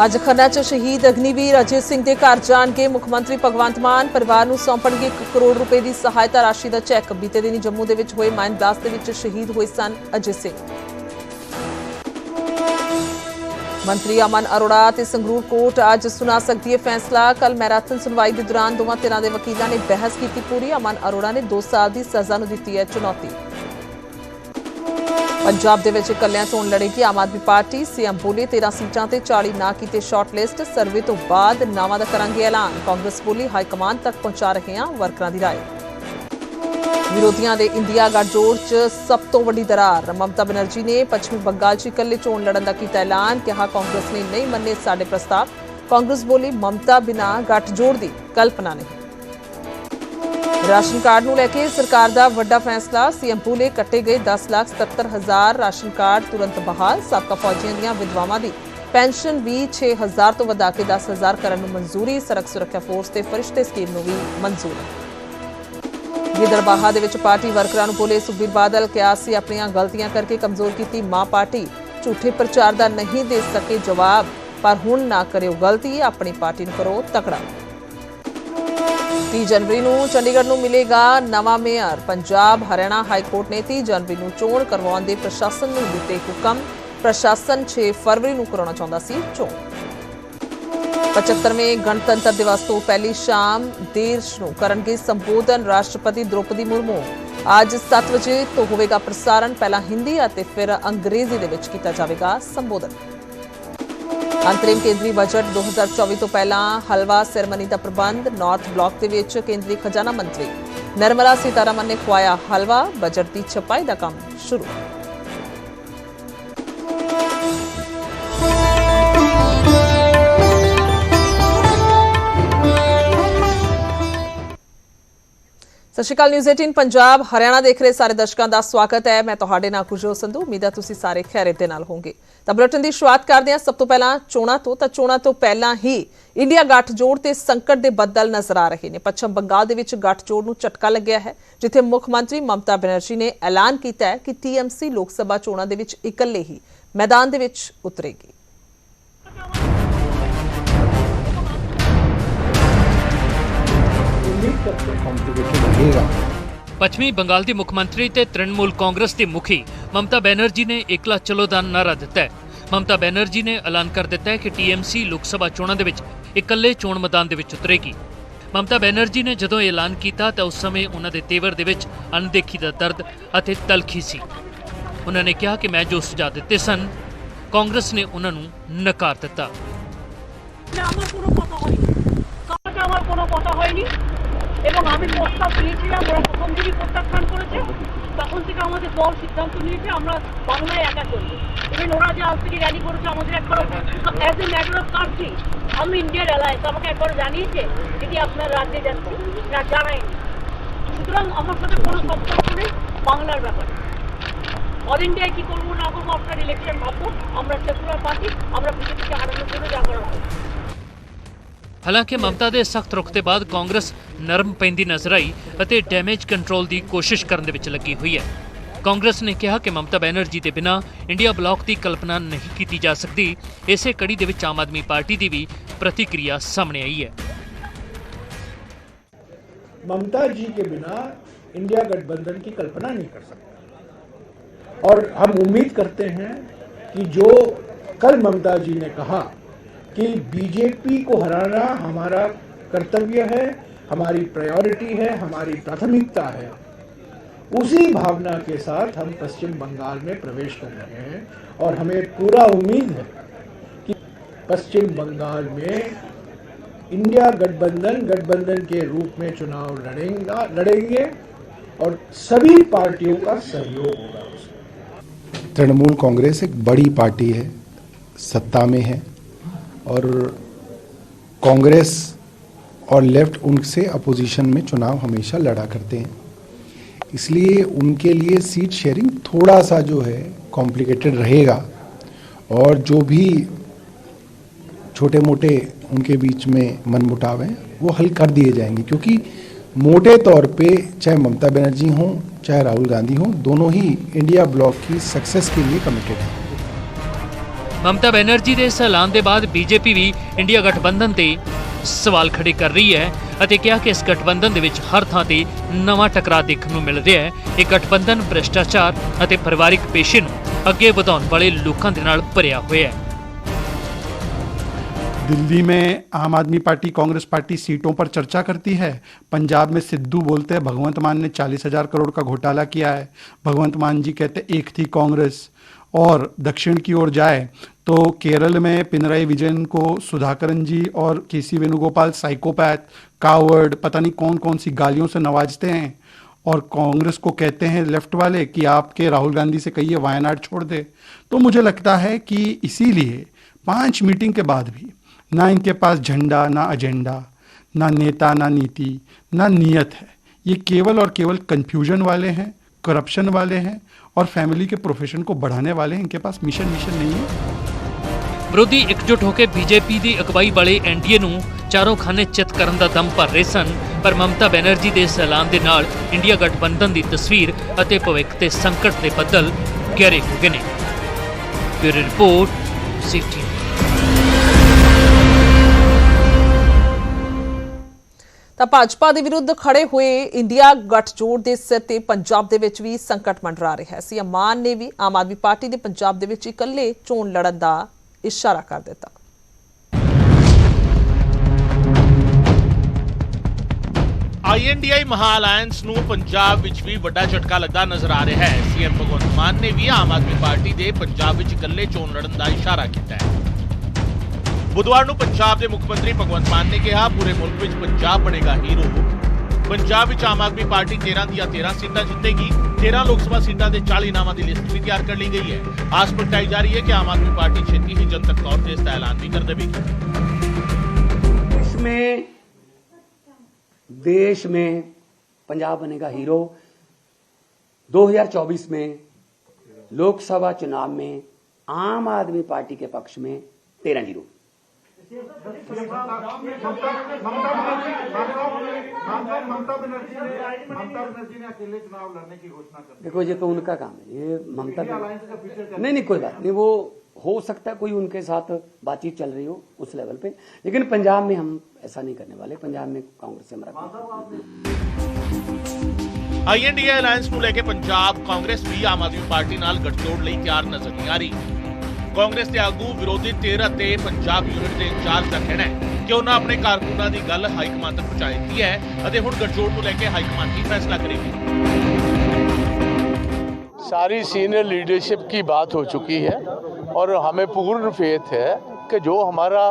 ਅੱਜ ਖੰਨਾ ਚ ਸ਼ਹੀਦ ਅਗਨੀਵੀਰ ਅਜੇ ਸਿੰਘ ਦੇ ਘਰ ਜਾਣ ਕੇ ਮੁੱਖ ਮੰਤਰੀ ਭਗਵੰਤ ਮਾਨ। ਪਰਿਵਾਰ ਨੂੰ ਸੌਂਪਣਗੇ 1 ਕਰੋੜ ਰੁਪਏ ਦੀ ਸਹਾਇਤਾ ਰਾਸ਼ੀ ਦਾ ਚੈੱਕ। ਬੀਤੇ ਦਿਨੀ ਜੰਮੂ ਦੇ ਵਿੱਚ ਹੋਏ ਮਾਈਨ ਬਲਾਸਟ ਦੇ ਵਿੱਚ ਸ਼ਹੀਦ ਹੋਏ ਸਨ ਅਜੇ ਸਿੰਘ। ਮੰਤਰੀ ਅਮਨ ਅਰੋੜਾ ਤੇ ਸੰਗਰੂਰ ਕੋਰਟ ਅੱਜ ਸੁਣਾ ਸਕਦੀ ਹੈ ਫੈਸਲਾ। ਕੱਲ ਮੈਰਾਥਨ ਸੁਣਵਾਈ ਦੇ ਦੌਰਾਨ ਦੋਵਾਂ ਧਿਰਾਂ ਦੇ ਵਕੀਲਾਂ ਨੇ ਬਹਿਸ ਕੀਤੀ। ਪੂਰੀ ਅਮਨ ਅਰੋੜਾ ਨੇ 2 ਸਾਲ ਦੀ ਸਜ਼ਾ ਨੂੰ ਦਿੱਤੀ ਹੈ ਚੁਣੌਤੀ। ਪੰਜਾਬ ਦੇ ਵਿੱਚ ਇਕੱਲਿਆਂ ਚੋਣ ਲੜੇਗੀ ਆਮ ਆਦਮੀ ਪਾਰਟੀ। ਸੀਐਮ ਬੋਲੇ 13 ਸੀਟਾਂ ਤੇ 40 ਨਾ ਕੀਤੇ ਸ਼ਾਰਟਲਿਸਟ। ਸਰਵੇ ਤੋਂ ਬਾਅਦ ਨਾਵਾਂ ਦਾ ਕਰਾਂਗੇ ਐਲਾਨ। ਕਾਂਗਰਸ ਬੋਲੀ ਹਾਈ ਕਮਾਂਡ ਤੱਕ ਪਹੁੰਚਾ ਰਹੇ ਹਾਂ ਵਰਕਰਾਂ ਦੀ ਰਾਏ। ਵਿਰੋਧੀਆਂ ਦੇ ਇੰਡੀਆ ਗੱਠਜੋੜ 'ਚ ਸਭ ਤੋਂ ਵੱਡੀ ਦਰਾਰ। ਮਮਤਾ ਬਨਰਜੀ ਨੇ ਪੱਛਮੀ ਬੰਗਾਲ 'ਚ ਇਕੱਲੇ ਚੋਣ ਲੜਨ ਦਾ ਕੀਤਾ ਐਲਾਨ। ਕਿਹਾ ਕਾਂਗਰਸ ਨੇ ਨਹੀਂ ਮੰਨੇ ਸਾਡੇ ਪ੍ਰਸਤਾਵ। ਕਾਂਗਰਸ ਬੋਲੀ ਮਮਤਾ ਬਿਨਾ ਗੱਠਜੋੜ ਦੀ ਕਲਪਨਾ ਨਹੀਂ। ਰਾਸ਼ਨ ਕਾਰਡ ਨੂੰ ਲੈ ਕੇ ਸਰਕਾਰ ਦਾ ਵੱਡਾ ਫੈਸਲਾ। ਸੀਐਮ ਪੂਲੇ ਕੱਟੇ ਗਏ 10 ਲੱਖ 77 ਹਜ਼ਾਰ ਰਾਸ਼ਨ ਕਾਰਡ ਤੁਰੰਤ ਬਹਾਲ। ਸਾਬਕਾ ਫੌਜੀਆਂ ਦੀਆਂ ਵਿਧਵਾਵਾਂ ਦੀ ਪੈਨਸ਼ਨ ਵੀ 6000 ਤੋਂ ਵਧਾ ਕੇ 10000 ਕਰਨ ਨੂੰ ਮਨਜ਼ੂਰੀ। ਸੜਕ ਸੁਰੱਖਿਆ ਫੋਰਸ ਤੇ ਫਰਿਸ਼ਤੇ ਸਕੀਮ ਨੂੰ ਵੀ ਮਨਜ਼ੂਰੀ। ਗਿੱਦੜਬਾਹਾ ਦੇ ਵਿੱਚ ਪਾਰਟੀ ਵਰਕਰਾਂ ਨੂੰ ਬੋਲੇ ਸੁਖਬੀਰ ਬਾਦਲ ਕਿਹਾ ਸੀ, ਆਪਣੀਆਂ ਗਲਤੀਆਂ ਕਰਕੇ ਕਮਜ਼ੋਰ ਕੀਤੀ ਮਾਂ ਪਾਰਟੀ। ਝੂਠੇ ਪ੍ਰਚਾਰ ਦਾ ਨਹੀਂ ਦੇ ਸਕੇ ਜਵਾਬ, ਪਰ ਹੁਣ ਨਾ ਕਰਿਓ ਗਲਤੀ, ਆਪਣੀ ਪਾਰਟੀ ਨੂੰ ਕਰੋ ਤਕੜਾ। 30 ਜਨਵਰੀ ਨੂੰ ਚੰਡੀਗੜ੍ਹ ਨੂੰ ਮਿਲੇਗਾ ਨਵਾਂ mayor. Punjab Haryana high court ਨੇ 30 ਜਨਵਰੀ ਨੂੰ ਚੋਣ ਕਰਵਾਉਣ ਦੇ ਪ੍ਰਸ਼ਾਸਨ ਨੂੰ ਦਿੱਤੇ ਹੁਕਮ। ਪ੍ਰਸ਼ਾਸਨ 6 ਫਰਵਰੀ ਨੂੰ ਕਰਾਉਣਾ ਚਾਹੁੰਦਾ ਸੀ ਚੋਣ। 75ਵੇਂ ਗਣਤੰਤਰ ਦਿਵਸ ਤੋਂ ਪਹਿਲੀ ਸ਼ਾਮ ਦੇਸ਼ ਨੂੰ ਕਰਨਗੇ ਸੰਬੋਧਨ ਰਾਸ਼ਟਰਪਤੀ ਦ੍ਰੋਪਦੀ ਮੁਰਮੂ। ਅੱਜ 7 ਵਜੇ ਤੋਂ ਹੋਵੇਗਾ ਪ੍ਰਸਾਰਣ। ਪਹਿਲਾਂ ਹਿੰਦੀ ਅਤੇ ਫਿਰ ਅੰਗਰੇਜ਼ੀ ਦੇ ਵਿੱਚ ਕੀਤਾ ਜਾਵੇਗਾ ਸੰਬੋਧਨ। ਅੰਤਰਿਮ ਕੇਂਦਰੀ ਬਜਟ 2024 ਤੋਂ ਪਹਿਲਾਂ ਹਲਵਾ ਸੈਰਮਨੀ ਦਾ ਪ੍ਰਬੰਧ ਨਾਰਥ ਬਲਾਕ ਦੇ ਵਿੱਚ ਕੇਂਦਰੀ ਖਜ਼ਾਨਾ ਮੰਤਰੀ ਨਰਮਲਾ ਸੀਤਾਰਮਨ ਨੇ ਖਵਾਇਆ ਹਲਵਾ, ਬਜਟ ਦੀ ਛਪਾਈ ਦਾ ਕੰਮ ਸ਼ੁਰੂ। ਸਤਿ ਸ਼੍ਰੀ ਅਕਾਲ ਨਿਊਜ਼ 18 ਪੰਜਾਬ, ਹਰਿਆਣਾ ਦੇਖ ਰਹੇ ਸਾਰੇ ਦਰਸ਼ਕਾਂ ਦਾ ਸਵਾਗਤ ਹੈ। ਮੈਂ ਤੁਹਾਡੇ ਨਾਲ ਕੁਜੋ ਸੰਧੂ। ਉਮੀਦ ਹੈ ਤੁਸੀਂ ਸਾਰੇ ਖੈਰਿਅਤ ਦੇ ਨਾਲ ਹੋਵੋਗੇ। ਤਾਂ ਬੁਲੇਟਿਨ ਦੀ ਸ਼ੁਰੂਆਤ ਕਰਦੇ ਹਾਂ। ਸਭ ਤੋਂ ਪਹਿਲਾਂ ਚੋਣਾਂ ਤੋਂ, ਤਾਂ ਚੋਣਾਂ ਤੋਂ ਪਹਿਲਾਂ ਹੀ ਇੰਡੀਆ ਗੱਠਜੋੜ ਤੇ ਸੰਕਟ ਦੇ ਬੱਦਲ ਨਜ਼ਰ ਆ ਰਹੇ ਨੇ। ਪੱਛਮ ਬੰਗਾਲ ਦੇ ਵਿੱਚ ਗੱਠਜੋੜ ਨੂੰ ਝਟਕਾ ਲੱਗਿਆ ਹੈ, ਜਿੱਥੇ ਮੁੱਖ ਮੰਤਰੀ ਮਮਤਾ ਬੈਨਰਜੀ ਨੇ ਐਲਾਨ ਕੀਤਾ ਹੈ ਕਿ ਟੀਐਮਸੀ ਲੋਕ ਸਭਾ ਚੋਣਾਂ ਦੇ ਵਿੱਚ ਇਕੱਲੇ ਹੀ ਮੈਦਾਨ ਦੇ ਵਿੱਚ ਉਤਰੇਗੀ। उम्मीद करते हैं कॉम्प्लिकेटेड रहेगा ਪੱਛਮੀ ਬੰਗਾਲ ਦੀ ਮੁੱਖ ਮੰਤਰੀ ਤੇ ਤ੍ਰਿਣਮੂਲ ਕਾਂਗਰਸ ਦੀ ਮੁਖੀ ਮਮਤਾ ਬੈਨਰਜੀ ਨੇ ਇਕਲਾ ਚਲੋ ਦਾ ਨਾਰਾ ਦਿੱਤਾ ਹੈ ਮਮਤਾ ਬੈਨਰਜੀ ਨੇ ਐਲਾਨ ਕਰ ਦਿੱਤਾ ਹੈ ਕਿ ਟੀਐਮਸੀ ਲੋਕ ਸਭਾ ਚੋਣਾਂ ਦੇ ਵਿੱਚ ਇਕੱਲੇ ਚੋਣ ਮੈਦਾਨ ਦੇ ਵਿੱਚ ਉਤਰੇਗੀ ਮਮਤਾ ਬੈਨਰਜੀ ਨੇ ਜਦੋਂ ਇਹ ਐਲਾਨ ਕੀਤਾ ਤਾਂ ਉਸ ਸਮੇਂ ਉਹਨਾਂ ਦੇ ਤੇਵਰ ਦੇ ਵਿੱਚ ਅਣਦੇਖੀ ਦਾ ਦਰਦ ਅਤੇ ਤਲਖੀ ਸੀ ਉਹਨਾਂ ਨੇ ਕਿਹਾ ਕਿ ਮੈਂ ਜੋ ਸੁਝਾਅ ਦਿੱਤੇ ਸਨ ਕਾਂਗਰਸ ਨੇ ਉਹਨਾਂ ਨੂੰ ਨਕਾਰ ਦਿੱਤਾ আমার কোনো কথা হয়নি কাজ আমার কোনো কথা হয়নি এবং আমি প্রস্তাব দিয়েছিলাম ওরা প্রথম দিনই প্রত্যাখ্যান করেছে, তখন থেকে আমাদের দল সিদ্ধান্ত নিয়েছে, আমরা বাংলায় একা চলবো। ইভেন ওরা যে আজ থেকে র্যালি করেছে, আমাদের একবার as a matter of country আমি ইন্ডিয়ার অ্যালায়েন্স আমাকে একবার জানিয়েছে দিদি আপনার রাজ্যে যাচ্ছি, না জানায়নি সুতরাং আমার সাথে কোনো সম্পর্ক নেই, বাংলার ব্যাপারে। অল ইন্ডিয়ায় কী করব, না করব, আপনার ইলেকশন ভাববো, আমরা সেকুলার পার্টি, আমরা বিজেপিকে হারানোর জন্য যা করা হয়। ਹਾਲਾਂਕਿ ਮਮਤਾ ਦੇ ਸਖਤ ਰੁਖ ਦੇ ਬਾਅਦ ਕਾਂਗਰਸ ਨਰਮ ਪੈਂਦੀ ਨਜ਼ਰ ਆਈ ਅਤੇ ਡੈਮੇਜ ਕੰਟਰੋਲ ਦੀ ਕੋਸ਼ਿਸ਼ ਕਰਨ ਦੇ ਵਿੱਚ ਲੱਗੀ ਹੋਈ ਹੈ ਕਾਂਗਰਸ ਨੇ ਕਿਹਾ ਕਿ ਮਮਤਾ ਬੈਨਰਜੀ ਦੇ ਬਿਨਾਂ ਇੰਡੀਆ ਬਲਾਕ ਦੀ ਕਲਪਨਾ ਨਹੀਂ ਕੀਤੀ ਜਾ ਸਕਦੀ ਇਸੇ ਕੜੀ ਦੇ ਵਿੱਚ ਆਮ ਆਦਮੀ ਪਾਰਟੀ ਦੀ ਵੀ ਪ੍ਰਤੀਕਿਰਿਆ ਸਾਹਮਣੇ ਆਈ ਹੈ ममता जी के बिना इंडिया गठबंधन की कल्पना नहीं कर सकता और हम उम्मीद करते हैं कि जो कल ममता जी ने कहा कि बीजेपी को हराना हमारा कर्तव्य है, हमारी प्रायोरिटी है, हमारी प्राथमिकता है। उसी भावना के साथ हम पश्चिम बंगाल में प्रवेश कर रहे हैं और हमें पूरा उम्मीद है कि पश्चिम बंगाल में इंडिया गठबंधन गठबंधन के रूप में चुनाव लड़ेगा, लड़ेंगे और सभी पार्टियों का सहयोग होगा। उसमें तृणमूल कांग्रेस एक बड़ी पार्टी है, सत्ता में है। और कांग्रेस और लेफ़्ट उनसे अपोजिशन में चुनाव हमेशा लड़ा करते हैं। इसलिए उनके लिए सीट शेयरिंग थोड़ा सा जो है कॉम्प्लिकेटेड रहेगा और जो भी छोटे मोटे उनके बीच में मनमुटाव हैं, वो हल कर दिए जाएँगे। क्योंकि मोटे तौर पे चाहे ममता बनर्जी हों, चाहे राहुल गांधी हों, दोनों ही इंडिया ब्लॉक की सक्सेस के लिए कमिटेड हैं। ਮਮਤਾ ਬੈਨਰਜੀ ਦੇ ਇਸ ਐਲਾਨ ਦੇ ਬਾਅਦ ਬੀਜੇਪੀ ਵੀ ਇੰਡੀਆ ਗਠਬੰਧਨ ਤੇ ਸਵਾਲ ਖੜੇ ਕਰ ਰਹੀ ਹੈ ਅਤੇ ਕਿਹਾ ਕਿ ਇਸ ਗਠਬੰਧਨ ਦੇ ਵਿੱਚ ਹਰ ਥਾਂ ਤੇ ਨਵਾਂ ਟਕਰਾਅ ਦੇਖਣ ਨੂੰ ਮਿਲ ਰਿਹਾ ਹੈ ਇਹ ਗਠਬੰਧਨ ਭ੍ਰਿਸ਼ਟਾਚਾਰ ਅਤੇ ਪਰਿਵਾਰਿਕ ਪੇਸ਼ੇ ਨੂੰ ਅੱਗੇ ਵਧਾਉਣ ਵਾਲੇ ਲੋਕਾਂ ਦੇ ਨਾਲ ਭਰਿਆ ਹੋਇਆ ਹੈ दिल्ली में आम आदमी पार्टी कांग्रेस पार्टी सीटों पर चर्चा करती है पंजाब में सिद्धू बोलते हैं भगवंत मान ने चालीस हजार करोड़ का घोटाला किया है भगवंत मान जी कहते एक थी कांग्रेस और दक्षिण की ओर जाए तो केरल में पिनराई विजयन को सुधाकरन जी और के सी वेणुगोपाल साइकोपैथ कावर्ड पता नहीं कौन कौन सी गालियों से नवाजते हैं और कांग्रेस को कहते हैं लेफ़्ट वाले कि आपके राहुल गांधी से कहिए वायनाड छोड़ दे। तो मुझे लगता है कि इसीलिए पाँच मीटिंग के बाद भी ना इनके पास झंडा, ना एजेंडा, ना नेता, ना नीति, ना नियत है। ये केवल और केवल कंफ्यूजन वाले हैं करप्शन वाले हैं और फैमिली के प्रोफेशन को बढ़ाने वाले हैं। इनके पास मिशन मिशन नहीं है। ਵਿਰੋਧੀ ਇਕਜੁੱਟ ਹੋ ਕੇ ਬੀਜੇਪੀ ਦੀ ਅਗਵਾਈ ਵਾਲੇ ਐਨਡੀਏ ਨੂੰ ਚਾਰੋਂ ਖਾਨੇ ਚਿੱਤ ਕਰਨ ਦਾ ਦਮ ਭਰ ਰਹੇ ਸਨ, ਪਰ ਮਮਤਾ ਬੈਨਰਜੀ ਦੇ ਇਸ ਦੇ ਨਾਲ ਇੰਡੀਆ ਗਠਬੰਧਨ ਦੀ ਤਸਵੀਰ ਅਤੇ ਭਵਿੱਖ ਤੇ ਸੰਕਟ ਦੇ ਬੱਦਲ ਗਹਿਰੇ ਹੋ ਗਏ ਨੇ। ਬਿਊਰੋ ਰਿਪੋਰਟ, ਸਿਟੀ ਤਾਂ ਭਾਜਪਾ ਦੇ ਵਿਰੁੱਧ ਖੜੇ ਹੋਏ ਇੰਡੀਆ ਗੱਠਜੋੜ ਦੇ ਸਿਰ ਤੇ ਪੰਜਾਬ ਦੇ ਵਿੱਚ ਵੀ ਸੰਕਟ ਮੰਡਰਾ ਰਿਹਾ ਹੈ। ਸੀਐਮ ਮਾਨ ਨੇ ਵੀ ਆਮ ਆਦਮੀ ਪਾਰਟੀ ਦੇ ਪੰਜਾਬ ਦੇ ਵਿੱਚ ਇਕੱਲੇ ਚੋਣ ਲੜਨ ਦਾ ਇਸ਼ਾਰਾ ਕਰ ਦਿੱਤਾ ਆਈਐਨਡੀਆਈ ਮਹਾ ਨੂੰ ਪੰਜਾਬ ਵਿੱਚ ਵੀ ਵੱਡਾ ਝਟਕਾ ਲੱਗਦਾ ਨਜ਼ਰ ਆ ਰਿਹਾ ਹੈ। ਸੀਐਮ ਭਗਵੰਤ ਮਾਨ ਨੇ ਵੀ ਆਮ ਆਦਮੀ ਪਾਰਟੀ ਦੇ ਪੰਜਾਬ ਵਿੱਚ ਇਕੱਲੇ ਚੋਣ ਲੜਨ ਦਾ ਇਸ਼ਾਰਾ ਕੀਤਾ ਹੈ। ਬੁੱਧਵਾਰ ਨੂੰ ਪੰਜਾਬ ਦੇ ਮੁੱਖ ਮੰਤਰੀ ਭਗਵੰਤ ਮਾਨ ਨੇ ਕਿਹਾ, ਪੂਰੇ ਮੁਲਕ ਵਿੱਚ ਪੰਜਾਬ ਬਣੇਗਾ ਹੀਰੋ ਪੰਜਾਬ ਵਿੱਚ ਆਮ ਆਦਮੀ ਪਾਰਟੀ 13 ਦੀਆਂ 13 ਸੀਟਾਂ ਜਿੱਤੇਗੀ 13 ਲੋਕ ਸਭਾ ਸੀਟਾਂ ਦੇ 40 ਨਾਮਾਂ ਦੀ ਲਿਸਟ ਵੀ ਤਿਆਰ ਕਰ ਲਈ ਗਈ ਹੈ ਆਸ ਪ੍ਰਗਟਾਈ ਜਾ ਰਹੀ ਹੈ ਕਿ ਆਮ ਆਦਮੀ ਪਾਰਟੀ ਛੇਤੀ ਹੀ ਜਨਤਕ ਤੌਰ ਤੇ ਇਸ ਦਾ ਐਲਾਨ ਵੀ ਕਰ ਦੇਵੇਗੀ इसमें देश में पंजाब बनेगा हीरो 2024 में लोकसभा चुनाव में आम आदमी पार्टी के पक्ष में तेरह जीरो देखो ये तो उनका काम है ये ममता नहीं नहीं कोई बात नहीं वो हो सकता है कोई उनके साथ बातचीत चल रही हो उस लेवल पे लेकिन पंजाब में हम ऐसा नहीं करने वाले पंजाब में कांग्रेस से हमारा कोई- ਆਈਐਨਡੀਏ ਅਲਾਇੰਸ ਨੂੰ ਲੈ ਕੇ ਪੰਜਾਬ ਕਾਂਗਰਸ ਵੀ ਆਮ ਆਦਮੀ ਪਾਰਟੀ ਨਾਲ ਗੱਠਜੋੜ ਲਈ ਤਿਆਰ ਨਜ਼ਰ ਨਹੀਂ ਆ ਰਹੀ ਕਾਂਗਰਸ ਦੇ ਆਗੂ ਵਿਰੋਧੀ ਧਿਰ ਅਤੇ ਪੰਜਾਬ ਯੂਨਿਟ ਦੇ ਇੰਚਾਰਜ ਦਾ ਕਹਿਣਾ ਹੈ ਕਿ ਉਹਨਾਂ ਆਪਣੇ ਕਾਰਕੁਨਾਂ ਦੀ ਗੱਲ ਹਾਈ ਕਮਾਂਡ ਤੱਕ ਪਹੁੰਚਾ ਦਿੱਤੀ ਹੈ ਅਤੇ ਹੁਣ ਗੱਠਜੋੜ ਨੂੰ ਲੈ ਕੇ ਹਾਈ ਕਮਾਂਡ ਕੀ ਫੈਸਲਾ ਕਰੇਗੀ सारी सीनियर लीडरशिप की बात हो चुकी है और हमें पूर्ण फेथ है कि जो हमारा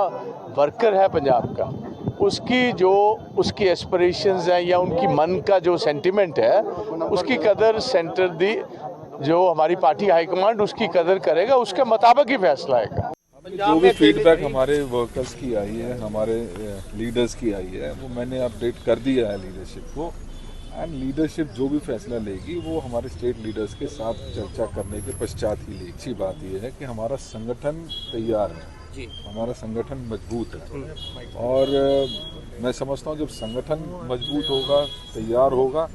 वर्कर है पंजाब का उसकी जो उसकी एस्पिरेशंस हैं या उनकी मन का जो सेंटिमेंट है उसकी कदर सेंटर दी जो हमारी पार्टी हाईकमांड उसकी कदर करेगा उसके मुताबिक ही फैसला आएगा। जो भी फीडबैक हमारे वर्कर्स की आई है हमारे लीडर्स की आई है वो मैंने अपडेट कर दिया है लीडरशिप को। एंड लीडरशिप जो भी फैसला लेगी वो हमारे स्टेट लीडर्स के साथ चर्चा करने के पश्चात ही लेगी। अच्छी बात यह है कि हमारा संगठन तैयार है। जी। हमारा संगठन मज़बूत है। और मैं समझता हूँ जब संगठन मज़बूत होगा तैयार होगा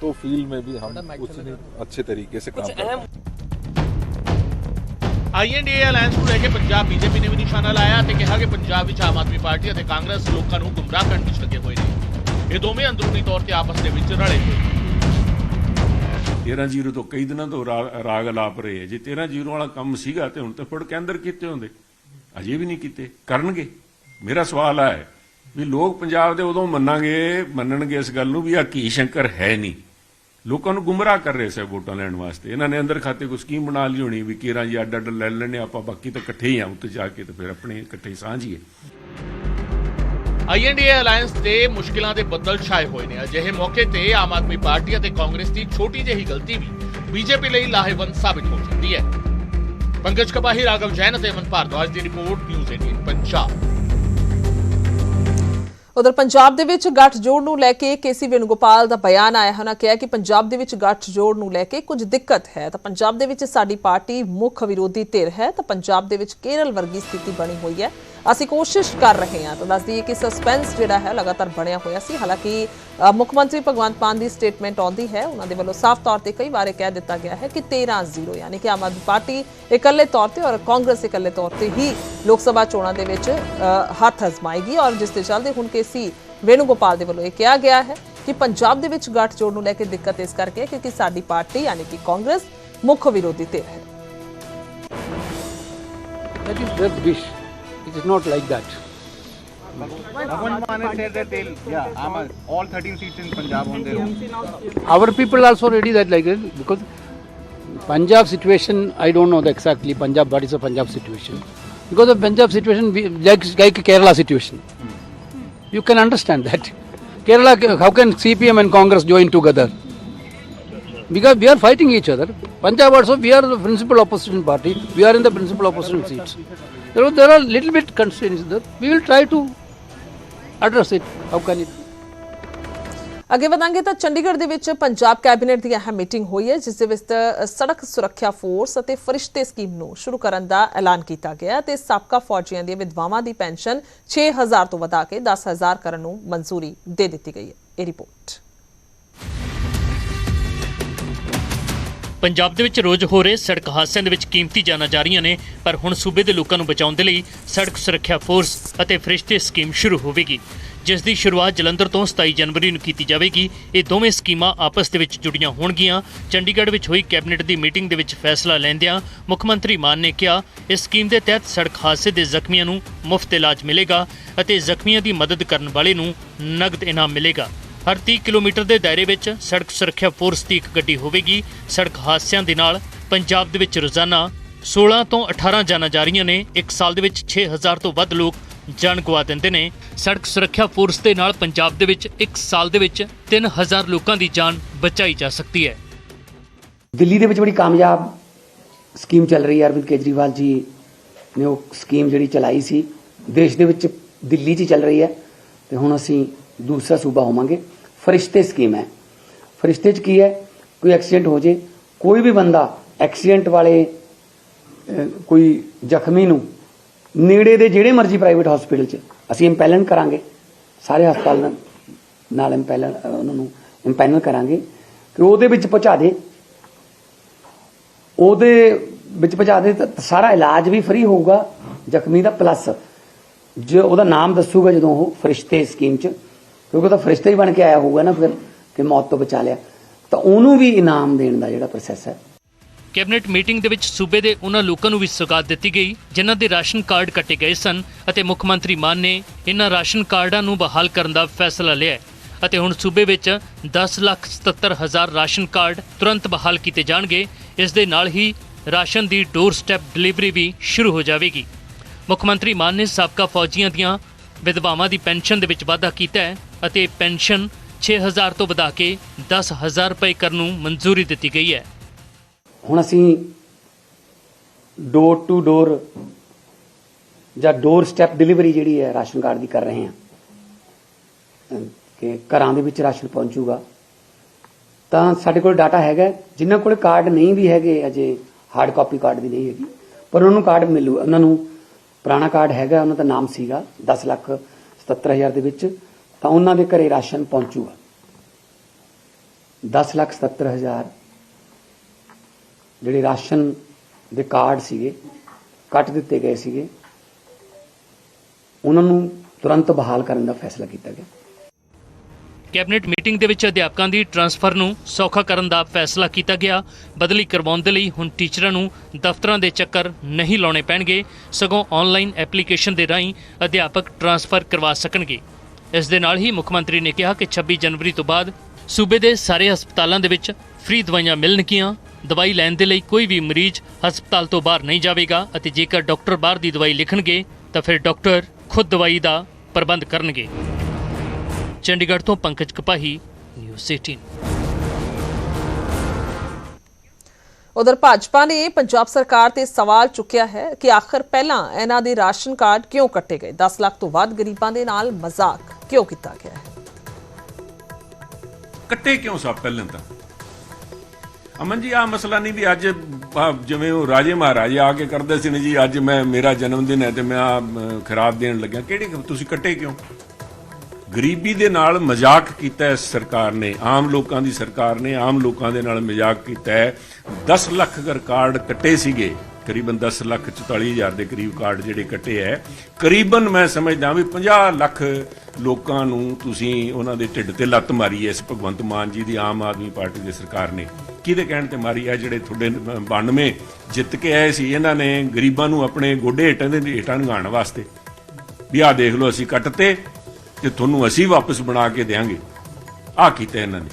तो फील्ड में भी हम उतने अच्छे तरीके से काम कर ਆਈਐਨਡੀਏ ਅਲਾਇੰਸ ਨੂੰ ਲੈ ਕੇ ਪੰਜਾਬ ਬੀਜੇਪੀ ਨੇ ਵੀ ਨਿਸ਼ਾਨਾ ਲਾਇਆ ਤੇ ਕਿਹਾ ਕਿ ਪੰਜਾਬ ਵਿੱਚ ਆਮ ਆਦਮੀ ਪਾਰਟੀ ਅਤੇ ਕਾਂਗਰਸ ਲੋਕਾਂ ਨੂੰ ਗੁੰਮਰਾਹ ਕਰਨ ਵਿੱਚ ਲੱਗੇ ਹੋਏ ਨੇ ਇਹ ਦੋਵੇਂ ਅੰਦਰੂਨੀ ਤੌਰ ਤੇ ਆਪਸ ਦੇ ਵਿੱਚ ਰਲੇ ਹੋਏ ਨੇ 13 ਜ਼ੀਰੋ ਤੋਂ ਕਈ ਦਿਨਾਂ ਤੋਂ ਰਾ- ਰਾਗ ਲਾਪ ਰਹੇ ਹੈ ਜੇ 13 ਜ਼ੀਰੋ ਵਾਲਾ ਕੰਮ ਸੀਗਾ ਤੇ ਹੁਣ ਤੇ ਫੜ ਕੇ ਅੰਦਰ ਕੀਤੇ ਹੁੰਦੇ ਅਜੇ ਵੀ ਨਹੀਂ ਕੀਤੇ ਕਰਨਗੇ ਮੇਰਾ ਸਵਾਲ ਹੈ ਵੀ ਲੋਕ ਪੰਜਾਬ ਦੇ ਉਦੋਂ ਮੰਨਾਂਗੇ ਮੰਨਣਗੇ ਇਸ ਗੱਲ ਨੂੰ ਵੀ ਆ ਕੀ ਸ਼ੰਕਰ ਹੈ ਨਹੀਂ ਲੋਕਾਂ ਨੂੰ ਗੁੰਮਰਾਹ ਕਰ ਰਹੇ ਸੀ ਵੋਟਾਂ ਲੈਣ ਵਾਸਤੇ। ਇਹਨਾਂ ਨੇ ਅੰਦਰ ਖਾਤੇ ਕੋਈ ਸਕੀਮ ਬਣਾ ਲਈ ਹੋਣੀ ਵੀ ਕੀਰਾਂ ਜੀ ਅੱਡ ਅੱਡ ਲੈ ਲੈਣੇ ਆਪਾਂ ਬਾਕੀ ਤਾਂ ਇਕੱਠੇ ਹੀ ਆ ਉੱਤੇ ਜਾ ਕੇ ਤੇ ਫਿਰ ਆਪਣੇ ਇਕੱਠੇ ਸਾਂਝੀਏ ਆਈਐਨਡੀਏ ਅਲਾਇੰਸ ਤੇ ਮੁਸ਼ਕਿਲਾਂ ਦੇ ਬੱਦਲ ਛਾਏ ਹੋਏ ਨੇ। ਅਜਿਹੇ ਮੌਕੇ ਤੇ ਆਮ ਆਦਮੀ ਪਾਰਟੀ ਅਤੇ ਕਾਂਗਰਸ ਦੀ ਛੋਟੀ ਜਿਹੀ ਗਲਤੀ ਵੀ ਬੀਜੇਪੀ ਲਈ ਲਾਹੇਵੰਦ ਸਾਬਿਤ ਹੋ ਸਕਦੀ ਹੈ। ਪੰਕਜ ਕਪਾਹੀ, ਰਾਘਵ ਜੈਨ ਅਤੇ ਅਮਨ ਭਾਰਦਵਾਜ ਦੀ ਰਿਪੋਰਟ ਨਿਊਜ਼ 18 ਪੰਜਾਬ। ਉਧਰ ਪੰਜਾਬ ਦੇ ਵਿੱਚ ਗੱਠਜੋੜ ਨੂੰ ਲੈ ਕੇ ਕੇਸੀ ਵੇਣੁਗੋਪਾਲ ਦਾ ਬਿਆਨ ਆਇਆ ਹੈ। ਉਹਨਾਂ ਕਿਹਾ ਕਿ ਪੰਜਾਬ ਦੇ ਵਿੱਚ ਗੱਠਜੋੜ ਨੂੰ ਲੈ ਕੇ ਕੁਝ ਦਿੱਕਤ ਹੈ। ਤਾਂ ਪੰਜਾਬ ਦੇ ਵਿੱਚ ਸਾਡੀ ਪਾਰਟੀ ਮੁੱਖ ਵਿਰੋਧੀ ਧਿਰ ਹੈ। ਤਾਂ ਪੰਜਾਬ ਦੇ ਵਿੱਚ ਕੇਰਲ ਵਰਗੀ ਸਥਿਤੀ ਬਣੀ ਹੋਈ ਹੈ। ਅਸੀਂ ਕੋਸ਼ਿਸ਼ ਕਰ ਰਹੇ ਹਾਂ। ਤਾਂ ਦੱਸ ਦਈਏ ਕਿ ਸਸਪੈਂਸ ਜਿਹੜਾ ਹੈ ਲਗਾਤਾਰ ਬਣਿਆ ਹੋਇਆ ਸੀ। ਹਾਲਾਂਕਿ ਮੁੱਖ ਮੰਤਰੀ ਭਗਵੰਤ ਮਾਨ ਦੀ ਸਟੇਟਮੈਂਟ ਆਉਂਦੀ ਹੈ। ਉਹਨਾਂ ਦੇ ਵੱਲੋਂ ਸਾਫ਼ ਤੌਰ ਤੇ ਕਈ ਵਾਰ ਇਹ ਕਹਿ ਦਿੱਤਾ ਗਿਆ ਹੈ ਕਿ 13-0 ਯਾਨੀ ਕਿ ਆਮ ਆਦਮੀ ਪਾਰਟੀ ਇਕੱਲੇ ਤੌਰ ਤੇ ਔਰ ਕਾਂਗਰਸ ਇਕੱਲੇ ਤੌਰ ਤੇ ਹੀ ਲੋਕ ਸਭਾ ਚੋਣਾਂ ਦੇ ਵਿੱਚ ਅ, ਹੱਥ ਅਜ਼ਮਾਏਗੀ ਔਰ ਜਿਸ ਦੇ ਚੱਲਦੇ ਹੁਣ ਕੇਸੀ ਵੇਣੁਗੋਪਾਲ ਦੇ ਵੱਲੋਂ ਇਹ ਕਿਹਾ ਗਿਆ ਹੈ ਕਿ ਪੰਜਾਬ ਦੇ ਵਿੱਚ ਗੱਠਜੋੜ ਨੂੰ ਲੈ ਕੇ ਦਿੱਕਤ ਇਸ ਕਰਕੇ ਹੈ ਕਿਉਂਕਿ ਸਾਡੀ ਪਾਰਟੀ ਯਾਨੀ ਕਿ ਕਾਂਗਰਸ ਮੁੱਖ ਵਿਰੋਧੀ ਧਿਰ ਹੈ That is their wish. It is not like that. Bhagwan Mahan has said that they'll, yeah, I'm all 13 seats in Punjab on their own. Our people also ready that like that because Punjab situation, I don't know the exactly Punjab, what is the Punjab situation. Because the Punjab situation, we- like, like Kerala situation. You can understand that. Kerala, how can CPM and Congress join together? Because we are fighting each other. Punjab also, we are the principal opposition party. We are in the principal opposition seats. There are, there are little bit constraints there. We will try to address it. How can it? ਅੱਗੇ ਵਧਾਂਗੇ ਤਾਂ ਚੰਡੀਗੜ੍ਹ ਦੇ ਵਿੱਚ Punjab cabinet ਦੀ ਅਹਿਮ meeting ਹੋਈ ਹੈ, ਜਿਸ ਦੇ ਵਿੱਚ ਸੜਕ ਸੁਰੱਖਿਆ ਫੋਰਸ ਅਤੇ ਫਰਿਸ਼ਤੇ ਸਕੀਮ ਨੂੰ ਸ਼ੁਰੂ ਕਰਨ ਦਾ ਐਲਾਨ ਕੀਤਾ ਗਿਆ ਤੇ ਸਾਬਕਾ ਫੌਜੀਆਂ ਦੀਆਂ ਵਿਧਵਾਵਾਂ ਦੀ ਪੈਨਸ਼ਨ 6000 ਤੋਂ ਵਧਾ ਕੇ 10000 ਕਰਨ ਨੂੰ ਮਨਜ਼ੂਰੀ ਦੇ ਦਿੱਤੀ ਗਈ ਹੈ। ਇਹ ਰਿਪੋਰਟ। ਪੰਜਾਬ ਦੇ ਵਿੱਚ ਰੋਜ਼ ਹੋ ਰਹੇ ਸੜਕ ਹਾਦਸਿਆਂ ਦੇ ਵਿੱਚ ਕੀਮਤੀ ਜਾਨਾਂ ਜਾ ਰਹੀਆਂ ਨੇ, ਪਰ ਹੁਣ ਸੂਬੇ ਦੇ ਲੋਕਾਂ ਨੂੰ ਬਚਾਉਣ ਦੇ ਲਈ ਸੜਕ ਸੁਰੱਖਿਆ ਫੋਰਸ ਅਤੇ ਫਰਿਸ਼ਤੇ ਸਕੀਮ ਸ਼ੁਰੂ ਹੋਵੇਗੀ। ਜਿਸ ਦੀ ਸ਼ੁਰੂਆਤ ਜਲੰਧਰ ਤੋਂ 27 ਜਨਵਰੀ ਨੂੰ ਕੀਤੀ ਜਾਵੇਗੀ। ਇਹ ਦੋਵੇਂ ਸਕੀਮਾਂ ਆਪਸ ਦੇ ਵਿੱਚ ਜੁੜੀਆਂ ਹੋਣਗੀਆਂ। ਚੰਡੀਗੜ੍ਹ ਵਿੱਚ ਹੋਈ ਕੈਬਨਿਟ ਦੀ ਮੀਟਿੰਗ ਦੇ ਵਿੱਚ ਫੈਸਲਾ ਲੈਂਦਿਆਂ ਮੁੱਖ ਮੰਤਰੀ ਮਾਨ ਨੇ ਕਿਹਾ, ਇਸ ਸਕੀਮ ਦੇ ਤਹਿਤ ਸੜਕ ਹਾਦਸੇ ਦੇ ਜ਼ਖਮੀਆਂ ਨੂੰ ਮੁਫਤ ਇਲਾਜ ਮਿਲੇਗਾ ਅਤੇ ਜ਼ਖਮੀਆਂ ਦੀ ਮਦਦ ਕਰਨ ਵਾਲੇ ਨੂੰ ਨਗਦ ਇਨਾਮ ਮਿਲੇਗਾ। ਹਰ 30 ਕਿਲੋਮੀਟਰ ਦੇ ਦਾਇਰੇ ਵਿੱਚ ਸੜਕ ਸੁਰੱਖਿਆ ਫੋਰਸ ਦੀ ਇੱਕ ਗੱਡੀ ਹੋਵੇਗੀ। ਸੜਕ ਹਾਦਸਿਆਂ ਦੇ ਨਾਲ ਪੰਜਾਬ ਦੇ ਵਿੱਚ ਰੋਜ਼ਾਨਾ 16 ਤੋਂ 18 ਜਾਨਾਂ ਜਾ ਰਹੀਆਂ ਨੇ। ਇੱਕ ਸਾਲ ਦੇ ਵਿੱਚ 6000 ਤੋਂ ਵੱਧ ਲੋਕ ਜਾਨ ਗਵਾ ਦਿੰਦੇ ਨੇ। ਸੜਕ ਸੁਰੱਖਿਆ ਫੋਰਸ ਦੇ ਨਾਲ ਪੰਜਾਬ ਦੇ ਵਿੱਚ ਇੱਕ ਸਾਲ ਦੇ ਵਿੱਚ 3000 ਲੋਕਾਂ ਦੀ ਜਾਨ ਬਚਾਈ ਜਾ ਸਕਦੀ ਹੈ। ਦਿੱਲੀ ਦੇ ਵਿੱਚ ਬੜੀ ਕਾਮਯਾਬ ਸਕੀਮ ਚੱਲ ਰਹੀ ਹੈ। ਅਰਵਿੰਦ ਕੇਜਰੀਵਾਲ ਜੀ ਨੇ ਉਹ ਸਕੀਮ ਜਿਹੜੀ ਚਲਾਈ ਸੀ, ਦੇਸ਼ ਦੇ ਵਿੱਚ ਦਿੱਲੀ 'ਚ ਹੀ ਚੱਲ ਰਹੀ ਹੈ ਤੇ ਹੁਣ ਅਸੀਂ ਦੂਸਰਾ ਸੂਬਾ ਹੋਵਾਂਗੇ। ਫਰਿਸ਼ਤੇ ਸਕੀਮ ਹੈ। ਫਰਿਸ਼ਤੇ 'ਚ ਕੀ ਹੈ? ਕੋਈ ਐਕਸੀਡੈਂਟ ਹੋ ਜੇ, ਕੋਈ ਵੀ ਬੰਦਾ ਐਕਸੀਡੈਂਟ ਵਾਲੇ ਕੋਈ ਜ਼ਖਮੀ ਨੂੰ ਨੇੜੇ ਦੇ ਜਿਹੜੇ ਮਰਜ਼ੀ ਪ੍ਰਾਈਵੇਟ ਹਸਪੀਟਲ 'ਚ। ਅਸੀਂ ਇੰਪੈਲੈਂਟ ਕਰਾਂਗੇ। ਸਾਰੇ ਹਸਪਤਾਲ ਨਾਲ ਨਾਲ ਉਹਨਾਂ ਨੂੰ ਇੰਪੈਨਲ ਕਰਾਂਗੇ। ਕਿ ਉਹਦੇ ਵਿੱਚ ਪਹੁੰਚਾ ਦੇ। ਉਹਦੇ ਵਿੱਚ ਪਹੁੰਚਾ ਦੇ ਤਾਂ ਸਾਰਾ ਇਲਾਜ ਵੀ ਫ੍ਰੀ ਹੋਊਗਾ। ਜ਼ਖਮੀ ਦਾ ਪਲੱਸ ਜੋ ਉਹਦਾ ਨਾਮ ਦੱਸੂਗਾ ਜਦੋਂ ਉਹ ਫਰਿਸ਼ਤੇ ਸਕੀਮ 'ਚ। ਕਿਉਂਕਿ ਉਹ ਤਾਂ ਫਰਿਸ਼ਤਾ ਹੀ ਬਣ ਕੇ ਆਇਆ ਹੋਊਗਾ ਨਾ ਫਿਰ, ਕਿ ਮੌਤ ਤੋਂ ਬਚਾ ਲਿਆ। ਤਾਂ ਉਹਨੂੰ ਵੀ ਇਨਾਮ ਦੇਣ ਦਾ ਜਿਹੜਾ ਪ੍ਰੋਸੈਸ ਹੈ। ਕੈਬਨਿਟ ਮੀਟਿੰਗ ਦੇ ਵਿੱਚ ਸੂਬੇ ਦੇ ਉਹਨਾਂ ਲੋਕਾਂ ਨੂੰ ਵੀ ਸੌਗਾਤ ਦਿੱਤੀ ਗਈ, ਜਿਨ੍ਹਾਂ ਦੇ ਰਾਸ਼ਨ ਕਾਰਡ ਕੱਟੇ ਗਏ ਸਨ ਅਤੇ ਮੁੱਖ ਮੰਤਰੀ ਮਾਨ ਨੇ ਇਹਨਾਂ ਰਾਸ਼ਨ ਕਾਰਡਾਂ ਨੂੰ ਬਹਾਲ ਕਰਨ ਦਾ ਫੈਸਲਾ ਲਿਆ ਹੈ ਅਤੇ ਹੁਣ ਸੂਬੇ ਵਿੱਚ 10 ਲੱਖ 77 ਹਜ਼ਾਰ ਰਾਸ਼ਨ ਕਾਰਡ ਤੁਰੰਤ ਬਹਾਲ ਕੀਤੇ ਜਾਣਗੇ, ਇਸ ਦੇ ਨਾਲ ਹੀ ਰਾਸ਼ਨ ਦੀ ਡੋਰ ਸਟੈਪ ਡਿਲੀਵਰੀ ਵੀ ਸ਼ੁਰੂ ਹੋ ਜਾਵੇਗੀ। ਮੁੱਖ ਮੰਤਰੀ ਮਾਨ ਨੇ ਸਾਬਕਾ ਫੌਜੀਆਂ ਦੀਆਂ ਵਿਧਵਾਵਾਂ ਦੀ ਪੈਨਸ਼ਨ ਦੇ ਵਿੱਚ ਵਾਧਾ ਕੀਤਾ ਹੈ ਅਤੇ ਪੈਨਸ਼ਨ 6000 ਤੋਂ ਵਧਾ ਕੇ 10000 ਰੁਪਏ ਕਰਨ ਨੂੰ ਮਨਜ਼ੂਰੀ ਦਿੱਤੀ ਗਈ ਹੈ। ਹੁਣ ਅਸੀਂ ਡੋਰ ਟੂ ਡੋਰ ਜਾਂ ਡੋਰ ਸਟੈਪ ਡਿਲੀਵਰੀ ਜਿਹੜੀ ਹੈ, ਰਾਸ਼ਨ ਕਾਰਡ ਦੀ ਕਰ ਰਹੇ ਹਾਂ। ਕਿ ਘਰਾਂ ਦੇ ਵਿੱਚ ਰਾਸ਼ਨ ਪਹੁੰਚੂਗਾ। ਤਾਂ ਸਾਡੇ ਕੋਲ ਡਾਟਾ ਹੈਗਾ ਜਿਨ੍ਹਾਂ ਕੋਲ ਕਾਰਡ ਨਹੀਂ ਵੀ ਹੈਗੇ, ਅਜੇ ਹਾਰਡ ਕਾਪੀ ਕਾਰਡ ਵੀ ਨਹੀਂ ਹੈਗੀ, ਪਰ ਉਹਨਾਂ ਨੂੰ ਕਾਰਡ ਮਿਲੂ। ਉਹਨਾਂ ਨੂੰ ਪੁਰਾਣਾ ਕਾਰਡ ਹੈਗਾ, ਉਹਨਾਂ ਦਾ ਨਾਮ ਸੀਗਾ 10 ਲੱਖ 77000 ਦੇ ਵਿੱਚ, ਤਾਂ ਉਹਨਾਂ ਦੇ ਘਰੇ ਰਾਸ਼ਨ ਪਹੁੰਚੂਗਾ। 10 ਲੱਖ 77000 ਜਿਹੜੇ ਰਾਸ਼ਨ ਦੇ ਕਾਰਡ ਸੀਗੇ, ਕੱਟ ਦਿੱਤੇ ਗਏ ਸੀਗੇ, ਉਹਨਾਂ ਨੂੰ ਤੁਰੰਤ ਬਹਾਲ ਕਰਨ ਦਾ ਫੈਸਲਾ ਕੀਤਾ ਗਿਆ। ਕੈਬਨਿਟ ਮੀਟਿੰਗ ਦੇ ਵਿੱਚ ਅਧਿਆਪਕਾਂ ਦੀ ਟ੍ਰਾਂਸਫਰ ਨੂੰ ਸੌਖਾ ਕਰਨ ਦਾ ਫੈਸਲਾ ਕੀਤਾ ਗਿਆ। ਬਦਲੀ ਕਰਵਾਉਣ ਦੇ ਲਈ ਹੁਣ ਟੀਚਰਾਂ ਨੂੰ ਦਫ਼ਤਰਾਂ ਦੇ ਚੱਕਰ ਨਹੀਂ ਲਾਉਣੇ ਪੈਣਗੇ। ਸਗੋਂ ਆਨਲਾਈਨ ਐਪਲੀਕੇਸ਼ਨ ਦੇ ਰਾਹੀਂ ਅਧਿਆਪਕ ਟਰਾਂਸਫਰ ਕਰਵਾ ਸਕਣਗੇ। ਇਸ ਦੇ ਨਾਲ ਹੀ ਮੁੱਖ ਮੰਤਰੀ ਨੇ ਕਿਹਾ ਕਿ 26 ਜਨਵਰੀ ਤੋਂ ਬਾਅਦ ਸੂਬੇ ਦੇ ਸਾਰੇ ਹਸਪਤਾਲਾਂ ਦੇ ਵਿੱਚ ਫ੍ਰੀ ਦਵਾਈਆਂ ਮਿਲਣਗੀਆਂ। ਦਵਾਈ ਲੈਣ ਦੇ ਲਈ ਕੋਈ ਵੀ ਮਰੀਜ਼ ਹਸਪਤਾਲ ਤੋਂ ਬਾਹਰ ਨਹੀਂ ਜਾਵੇਗਾ ਅਤੇ ਜੇਕਰ ਡਾਕਟਰ ਬਾਹਰ ਦੀ ਦਵਾਈ ਲਿਖਣਗੇ ਤਾਂ ਫਿਰ ਡਾਕਟਰ ਖੁਦ ਦਵਾਈ ਦਾ ਪ੍ਰਬੰਧ ਕਰਨਗੇ। ਚੰਡੀਗੜ੍ਹ ਤੋਂ ਪੰਕਜ ਕਪਾਹੀ ਨਿਊਜ਼ 18 ਉਧਰ ਭਾਜਪਾ ਨੇ ਪੰਜਾਬ ਸਰਕਾਰ ਤੇ ਸਵਾਲ ਚੁੱਕਿਆ ਹੈ ਕਿ ਆਖਰ ਪਹਿਲਾਂ ਇਹਨਾਂ ਦੇ ਰਾਸ਼ਨ ਕਾਰਡ ਕਿਉਂ ਕੱਟੇ ਗਏ? 10 ਲੱਖ ਤੋਂ ਵੱਧ ਗਰੀਬਾਂ ਦੇ ਨਾਲ ਮਜ਼ਾਕ ਕਿਉਂ ਕੀਤਾ ਗਿਆ ਹੈ? ਕੱਟੇ ਕਿਉਂ ਸਭ ਪਹਿਲਾਂ ਤਾਂ? ਅਮਨ ਜੀ ਆ ਮਸਲਾ ਨਹੀਂ ਵੀ ਅੱਜ ਜਿਵੇਂ ਉਹ ਰਾਜੇ ਮਹਾਰਾਜੇ ਆ ਕੇ ਕਰਦੇ ਸੀ ਨੇ ਜੀ, ਅੱਜ ਮੈਂ, ਮੇਰਾ ਜਨਮ ਦਿਨ ਹੈ ਤੇ ਮੈਂ ਆ ਖਰਾਬ ਦੇਣ ਲੱਗਿਆ। ਕਿਹੜੇ ਤੁਸੀਂ ਕੱਟੇ ਕਿਉਂ? ਗਰੀਬੀ ਦੇ ਨਾਲ ਮਜ਼ਾਕ ਕੀਤਾ ਹੈ ਸਰਕਾਰ ਨੇ, ਆਮ ਲੋਕਾਂ ਦੀ ਸਰਕਾਰ ਨੇ, ਆਮ ਲੋਕਾਂ ਦੇ ਨਾਲ ਮਜ਼ਾਕ ਕੀਤਾ ਹੈ। 10 ਲੱਖ ਅਗਰ ਕਾਰਡ ਕੱਟੇ ਸੀਗੇ। ਕਰੀਬਨ 10 ਲੱਖ 44 ਹਜ਼ਾਰ ਦੇ ਕਰੀਬ ਕਾਰਡ ਜਿਹੜੇ ਕੱਟੇ ਹੈ ਕਰੀਬਨ ਮੈਂ ਸਮਝਦਾ ਵੀ 50 ਲੱਖ ਲੋਕਾਂ ਨੂੰ ਤੁਸੀਂ ਉਹਨਾਂ ਦੇ ਢਿੱਡ ਤੇ ਲੱਤ ਮਾਰੀ ਹੈ ਇਸ ਭਗਵੰਤ ਮਾਨ ਜੀ ਦੀ ਆਮ ਆਦਮੀ ਪਾਰਟੀ ਦੀ ਸਰਕਾਰ ਨੇ। ਕਿਹਦੇ ਕਹਿਣ ਤੇ ਮਾਰੀ ਹੈ ਜਿਹੜੇ ਤੁਹਾਡੇ 92 ਜਿੱਤ ਕੇ ਆਏ ਸੀ, ਇਹਨਾਂ ਨੇ ਗਰੀਬਾਂ ਨੂੰ ਆਪਣੇ ਗੋਡੇ ਹੇਠਾਂ ਦੇ ਹੇਠਾਂ ਨਗਾਉਣ ਵਾਸਤੇ ਵੀ ਆਹ ਦੇਖ ਲਓ ਅਸੀਂ ਕੱਟਤੇ ਤੇ ਤੁਹਾਨੂੰ ਅਸੀਂ ਵਾਪਸ ਬਣਾ ਕੇ ਦੇਾਂਗੇ ਆਹ ਕੀਤਾ ਇਹਨਾਂ ਨੇ।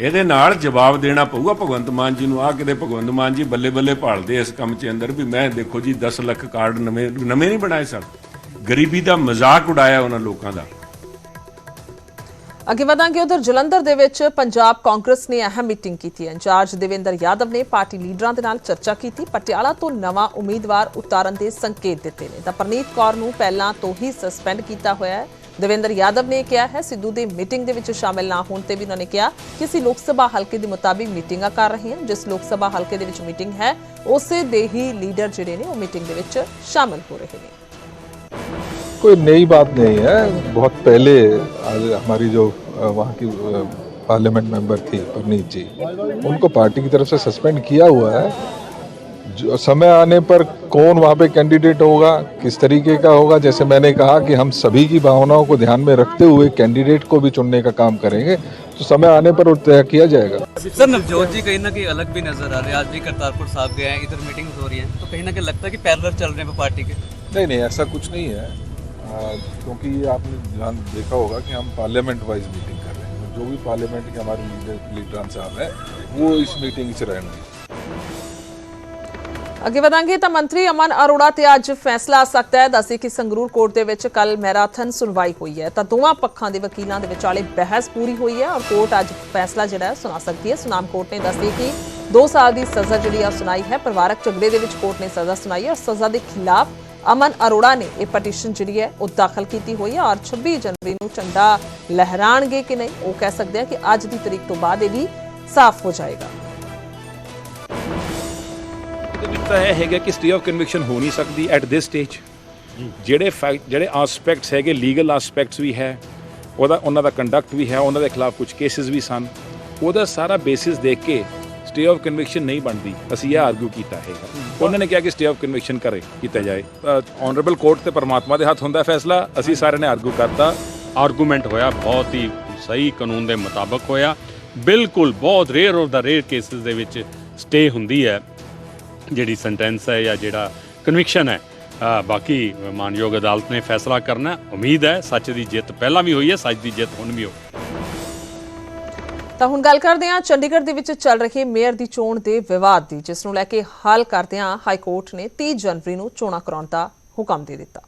ਇਹਦੇ ਨਾਲ ਜਵਾਬ ਦੇਣਾ ਪਊਗਾ ਭਗਵੰਤ ਮਾਨ ਜੀ ਨੂੰ। ਆ ਕਿਤੇ ਭਗਵੰਤ ਮਾਨ ਜੀ ਬੱਲੇ ਬੱਲੇ ਭਾਲਦੇ ਇਸ ਕੰਮ 'ਚ ਅੰਦਰ ਵੀ ਮੈਂ ਦੇਖੋ ਜੀ 10 ਲੱਖ ਕਾਰਡ ਨਵੇਂ ਨਵੇਂ ਨਹੀਂ ਬਣਾਏ ਸਨ। ਗਰੀਬੀ ਦਾ ਮਜ਼ਾਕ ਉਡਾਇਆ ਉਹਨਾਂ ਲੋਕਾਂ ਦਾ। ਅੱਗੇ ਵਧਾਂਗੇ ਉਧਰ ਜਲੰਧਰ ਦੇ ਵਿੱਚ ਪੰਜਾਬ ਕਾਂਗਰਸ ਨੇ ਅਹਿਮ ਮੀਟਿੰਗ ਕੀਤੀ ਹੈ। ਇੰਚਾਰਜ ਦੇਵੇਂਦਰ ਯਾਦਵ ਨੇ ਪਾਰਟੀ ਲੀਡਰਾਂ ਦੇ ਨਾਲ ਚਰਚਾ ਕੀਤੀ। ਪਟਿਆਲਾ ਤੋਂ ਨਵਾਂ ਉਮੀਦਵਾਰ ਉਤਾਰਨ ਦੇ ਸੰਕੇਤ ਦਿੱਤੇ ਨੇ। ਤਾਂ ਪਰਨੀਤ ਕੌਰ ਨੂੰ ਪਹਿਲਾਂ ਤੋਂ ਹੀ ਸਸਪੈਂਡ ਕੀਤਾ ਹੋਇਆ ਹੈ। ਦੇਵੇਂਦਰ ਯਾਦਵ ਨੇ ਕਿਹਾ ਹੈ ਸਿੱਧੂ ਦੇ ਮੀਟਿੰਗ ਦੇ ਵਿੱਚ ਸ਼ਾਮਿਲ ਨਾ ਹੋਣ ਤੇ ਵੀ ਉਹਨਾਂ ਨੇ ਕਿਹਾ ਕਿ ਅਸੀਂ ਲੋਕ ਸਭਾ ਹਲਕੇ ਦੇ ਮੁਤਾਬਿਕ ਮੀਟਿੰਗਾਂ ਕਰ ਰਹੇ ਹਾਂ ਜਿਸ ਲੋਕ ਸਭਾ ਹਲਕੇ ਦੇ ਵਿੱਚ ਮੀਟਿੰਗ ਹੈ ਉਸੇ ਦੇ ਹੀ ਲੀਡਰ ਜਿਹੜੇ ਨੇ ਉਹ ਮੀਟਿੰਗ ਦੇ ਵਿੱਚ ਸ਼ਾਮਿਲ ਹੋ ਰਹੇ ਨੇ कोई नई बात नहीं है बहुत पहले आज हमारी जो अ, वहाँ की अ, पार्लियामेंट मेंबर थी परनीत जी उनको पार्टी की तरफ से सस्पेंड किया हुआ है जो समय आने पर कौन वहाँ पे कैंडिडेट होगा किस तरीके का होगा? जैसे मैंने कहा कि हम सभी की भावनाओं को ध्यान में रखते हुए कैंडिडेट को भी चुनने का काम करेंगे तो समय आने पर तय किया जाएगा। सर नवजोत जी कहीं ना कहीं अलग भी नज़र आ रहे हैं। आज भी करतारपुर साहब गए हैं इधर मीटिंग हो रही है। तो कहीं ना कहीं लगता है कि पैरलर चल रहे हैं पार्टी के। नहीं नहीं ऐसा कुछ नहीं है। क्योंकि ये आपने ध्यान देखा होगा कि हम पार्लियामेंट वाइज मीटिंग कर रहे हैं। जो भी पार्लियामेंट के हमारे लीडर लीडरान साहब हैं वो इस मीटिंग से रहेंगे ਅੱਗੇ ਵਧਾਂਗੇ ਤਾਂ ਮੰਤਰੀ ਅਮਨ ਅਰੋੜਾ ਤੇ ਅੱਜ ਫੈਸਲਾ ਆ ਸਕਦਾ ਹੈ। ਦੱਸੇ ਕਿ ਸੰਗਰੂਰ ਕੋਰਟ ਦੇ ਵਿੱਚ ਕੱਲ ਮੈਰਾਥਨ ਸੁਣਵਾਈ ਹੋਈ ਹੈ। ਤਾਂ ਦੋਵਾਂ ਪੱਖਾਂ ਦੇ ਵਕੀਲਾਂ ਦੇ ਵਿਚਾਲੇ ਬਹਿਸ ਪੂਰੀ ਹੋਈ ਹੈ ਔਰ ਕੋਰਟ ਅੱਜ ਫੈਸਲਾ ਜਿਹੜਾ ਸੁਣਾ ਸਕਦੀ ਹੈ। ਸੁਨਾਮ ਕੋਰਟ ਨੇ ਦੱਸਿਆ ਕਿ 2 ਸਾਲ ਦੀ ਸਜ਼ਾ ਜਿਹੜੀ ਆ ਸੁਣਾਈ ਹੈ। ਪਰਿਵਾਰਕ ਝਗੜੇ ਦੇ ਵਿੱਚ ਕੋਰਟ ਨੇ ਸਜ਼ਾ ਸੁਣਾਈ ਹੈ ਔਰ ਸਜ਼ਾ ਦੇ ਖਿਲਾਫ ਅਮਨ ਅਰੋੜਾ ਨੇ ਇਹ ਪਟੀਸ਼ਨ ਜਿਹੜੀ ਹੈ ਉਹ ਦਾਖਲ ਕੀਤੀ ਹੋਈ ਹੈ ਔਰ 26 ਜਨਵਰੀ ਨੂੰ ਝੰਡਾ ਲਹਿਰਾਣਗੇ ਕਿ ਨਹੀਂ ਉਹ ਕਹਿ ਸਕਦੇ ਆ ਕਿ ਅੱਜ ਦੀ ਤਰੀਕ ਤੋਂ ਬਾਅਦ ਇਹ ਵੀ ਸਾਫ਼ ਹੋ ਜਾਏਗਾ। ਇਹਦੇ ਵਿੱਚ ਤਾਂ ਇਹ ਹੈਗਾ ਕਿ ਸਟੇ ਆਫ ਕਨਵਿਕਸ਼ਨ ਹੋ ਨਹੀਂ ਸਕਦੀ ਐਟ ਦਿਸ ਸਟੇਜ ਜਿਹੜੇ ਫੈਕਟ ਜਿਹੜੇ ਐਸਪੈਕਟਸ ਹੈਗੇ ਲੀਗਲ ਐਸਪੈਕਟਸ ਵੀ ਹੈ, ਉਹਦਾ, ਉਹਨਾਂ ਦਾ ਕੰਡਕਟ ਵੀ ਹੈ, ਉਹਨਾਂ ਦੇ ਖਿਲਾਫ ਕੁਝ ਕੇਸਿਸ ਵੀ ਸਨ। ਉਹਦਾ ਸਾਰਾ ਬੇਸਿਸ ਦੇਖ ਕੇ ਸਟੇ ਆਫ ਕਨਵਿਕਸ਼ਨ ਨਹੀਂ ਬਣਦੀ। ਅਸੀਂ ਇਹ ਆਰਗੂ ਕੀਤਾ ਹੈਗਾ ਉਹਨਾਂ ਨੇ ਕਿਹਾ ਕਿ ਸਟੇ ਆਫ ਕਨਵਿਕਸ਼ਨ ਕਰੇ, ਕੀਤਾ ਜਾਏ। ਆਨਰੇਬਲ ਕੋਰਟ ਤੇ ਪਰਮਾਤਮਾ ਦੇ ਹੱਥ ਹੁੰਦਾ ਫੈਸਲਾ। ਅਸੀਂ ਸਾਰਿਆਂ ਨੇ ਆਰਗੂ ਕਰਤਾ। ਆਰਗੂਮੈਂਟ ਹੋਇਆ, ਬਹੁਤ ਹੀ ਸਹੀ ਕਾਨੂੰਨ ਦੇ ਮੁਤਾਬਕ ਹੋਇਆ। ਬਿਲਕੁਲ ਬਹੁਤ ਰੇਅਰ ਔਰ ਦਾ ਰੇਅਰ ਕੇਸਿਸ ਦੇ ਵਿੱਚ ਸਟੇ ਹੁੰਦੀ ਹੈ। ਜਿਹੜੀ ਸੈਂਟੈਂਸ ਹੈ ਜਾਂ ਜਿਹੜਾ ਕਨਵਿਕਸ਼ਨ ਹੈ ਬਾਕੀ ਮਾਨਯੋਗ ਅਦਾਲਤ ਨੇ ਫੈਸਲਾ ਕਰਨਾ ਹੈ। ਉਮੀਦ ਹੈ ਸੱਚ ਦੀ ਜਿੱਤ ਪਹਿਲਾਂ ਵੀ ਹੋਈ ਹੈ ਸੱਚ ਦੀ ਜਿੱਤ ਹੁਣ ਵੀ ਹੋ ਤਾਂ ਹੁਣ ਗੱਲ ਕਰਦੇ ਹਾਂ ਚੰਡੀਗੜ੍ਹ ਦੇ ਵਿੱਚ ਚੱਲ ਰਹੇ ਮੇਅਰ ਦੀ ਚੋਣ ਦੇ ਵਿਵਾਦ ਦੀ ਜਿਸ ਨੂੰ ਲੈ ਕੇ ਹੱਲ ਕਰਦਿਆਂ ਹਾਈ ਕੋਰਟ ਨੇ 30 ਜਨਵਰੀ ਨੂੰ ਚੋਣਾਂ ਕਰਾਉਣ ਦਾ ਹੁਕਮ ਦੇ ਦਿੱਤਾ।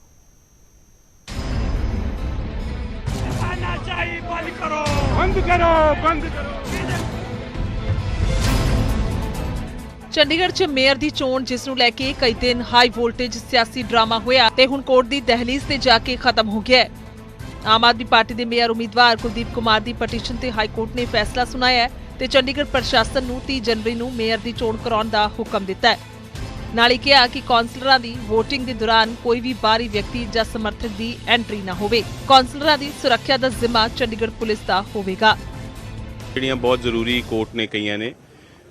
ਬੰਦ ਕਰੋ ਬੰਦ ਕਰੋ। ਚੰਡੀਗੜ੍ਹ 'ਚ ਮੇਅਰ ਦੀ ਚੋਣ, ਜਿਸ ਨੂੰ ਲੈ ਕੇ ਕਈ ਦਿਨ ਹਾਈ ਵੋਲਟੇਜ ਸਿਆਸੀ ਡਰਾਮਾ ਹੋਇਆ ਤੇ ਹੁਣ ਕੋਰਟ ਦੀ ਦਹਲੀਜ਼ ਤੇ ਜਾ ਕੇ ਖਤਮ ਹੋ ਗਿਆ ਹੈ। ਆਮ ਆਦਮੀ ਪਾਰਟੀ ਦੇ ਮੇਅਰ ਉਮੀਦਵਾਰ ਕੁਲਦੀਪ ਕੁਮਾਰ ਦੀ ਪਟੀਸ਼ਨ ਤੇ ਹਾਈ ਕੋਰਟ ਨੇ ਫੈਸਲਾ ਸੁਣਾਇਆ ਹੈ ਤੇ ਚੰਡੀਗੜ੍ਹ ਪ੍ਰਸ਼ਾਸਨ ਨੂੰ 30 ਜਨਵਰੀ ਨੂੰ ਮੇਅਰ ਦੀ ਚੋਣ ਕਰਾਉਣ ਦਾ ਹੁਕਮ ਦਿੱਤਾ ਹੈ। ਨਾਲ ਹੀ ਕਿਹਾ ਕਿ ਕੌਂਸਲਰਾਂ ਦੀ VOTING ਦੇ ਦੌਰਾਨ ਕੋਈ ਵੀ ਬਾਹਰੀ ਵਿਅਕਤੀ ਜਾਂ ਸਮਰਥਕ ਦੀ ਐਂਟਰੀ ਨਾ ਹੋਵੇ। ਕੌਂਸਲਰਾਂ ਦੀ ਸੁਰੱਖਿਆ ਦਾ ਜ਼ਿੰਮਾ ਚੰਡੀਗੜ੍ਹ ਪੁਲਿਸ ਦਾ ਹੋਵੇਗਾ। ਜਿਹੜੀਆਂ ਬਹੁਤ ਜ਼ਰੂਰੀ ਕੋਰਟ ਨੇ ਕਈਆਂ ਨੇ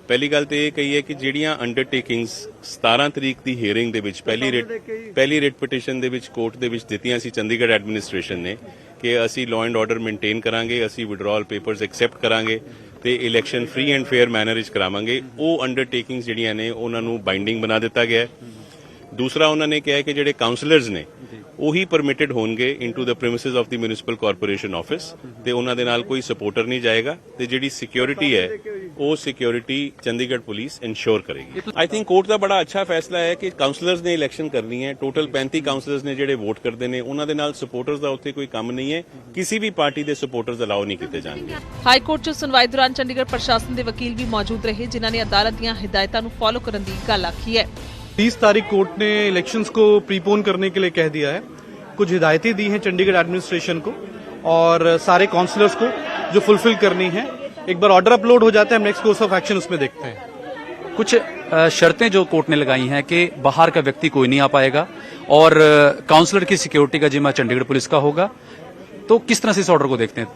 ਪਹਿਲੀ ਗੱਲ ਤੇ ਇਹ ਕਹੀ ਹੈ ਕਿ ਜਿਹੜੀਆਂ ਅੰਡਰਟੇਕਿੰਗਸ 17 ਤਰੀਕ ਦੀ ਹੀਅਰਿੰਗ ਦੇ ਵਿੱਚ ਪਹਿਲੀ ਰਿਟ ਪਹਿਲੀ ਰਿਟ ਪਟੀਸ਼ਨ ਦੇ ਵਿੱਚ ਕੋਰਟ ਦੇ ਵਿੱਚ ਦਿੱਤੀਆਂ ਸੀ ਚੰਡੀਗੜ੍ਹ ਐਡਮਿਨਿਸਟ੍ਰੇਸ਼ਨ ਨੇ ਕਿ ਅਸੀਂ ਲਾਅ ਐਂਡ ਆਰਡਰ ਮੇਨਟੇਨ ਕਰਾਂਗੇ ਅਸੀਂ ਵਿਡਰਾਅਲ ਪੇਪਰਸ ਐਕਸੈਪਟ ਕਰਾਂਗੇ ਤੇ election free and fair manner ਵਿੱਚ ਕਰਾਵਾਂਗੇ। ਉਹ ਅੰਡਰਟੇਕਿੰਗਸ ਜਿਹੜੀਆਂ ਨੇ ਉਹਨਾਂ ਨੂੰ ਬਾਈਂਡਿੰਗ ਬਣਾ ਦਿੱਤਾ ਗਿਆ ਹੈ। ਦੂਸਰਾ ਉਹਨਾਂ ਨੇ ਕਿਹਾ ਕਿ ਜਿਹੜੇ ਕਾਉਂਸਲਰਸ ਨੇ ਉਹੀ ਪਰਮਿਟਡ ਹੋਣਗੇ into the premises of the municipal corporation office ਤੇ ਉਹਨਾਂ ਦੇ ਨਾਲ ਕੋਈ ਸਪੋਰਟਰ ਨਹੀਂ ਜਾਏਗਾ ਤੇ ਜਿਹੜੀ ਸਿਕਿਉਰਿਟੀ ਹੈ ਉਹ ਸਿਕਿਉਰਿਟੀ ਚੰਡੀਗੜ੍ਹ ਪੁਲਿਸ ਇਨਸ਼ੋਰ ਕਰੇਗੀ ਆਈ ਥਿੰਕ ਕੋਰਟ ਦਾ ਬੜਾ ਅੱਛਾ ਫੈਸਲਾ ਹੈ ਕਿ ਕਾਉਂਸਲਰਸ ਨੇ ਇਲੈਕਸ਼ਨ ਕਰਨੀ ਹੈ ਟੋਟਲ 35 ਕਾਉਂਸਲਰਸ ਨੇ ਜਿਹੜੇ ਵੋਟ ਕਰਦੇ ਨੇ ਉਹਨਾਂ ਦੇ ਨਾਲ ਸਪੋਰਟਰਸ ਦਾ ਉੱਥੇ ਕੋਈ ਕੰਮ ਨਹੀਂ ਹੈ ਕਿਸੇ ਵੀ ਪਾਰਟੀ ਦੇ ਸਪੋਰਟਰਸ ਅਲਾਉ ਨਹੀਂ ਕੀਤੇ ਜਾਣਗੇ ਹਾਈ ਕੋਰਟ 'ਚ ਸੁਣਵਾਈ ਦੌਰਾਨ ਚੰਡੀਗੜ੍ਹ ਪ੍ਰਸ਼ਾਸਨ ਦੇ ਵਕੀਲ ਵੀ ਮੌਜੂਦ ਰਹੇ ਜਿਨ੍ਹਾਂ ਨੇ ਅਦਾਲਤ ਦੀਆਂ ਹਦਾਇਤਾਂ ਨੂੰ ਫਾਲੋ ਕਰਨ ਦੀ ਗੱਲ ਆਖੀ ਹੈ 30 तारीख कोर्ट ने इलेक्शंस को प्रीपोन करने के लिए कह दिया है कुछ हिदायतें दी हैं चंडीगढ़ एडमिनिस्ट्रेशन को और सारे काउंसलर्स को जो फुलफिल करनी है एक बार ऑर्डर अपलोड हो जाते है हम नेक्स्ट कोर्स ऑफ़ एक्शन उसमें देखते हैं। कुछ शर्तें जो कोर्ट ने लगाई हैं कि बाहर का व्यक्ति कोई नहीं आ पाएगा और काउंसलर की सिक्योरिटी का जिम्मा चंडीगढ़ पुलिस का होगा। तो किस तरह से इस ऑर्डर को देखते हैं?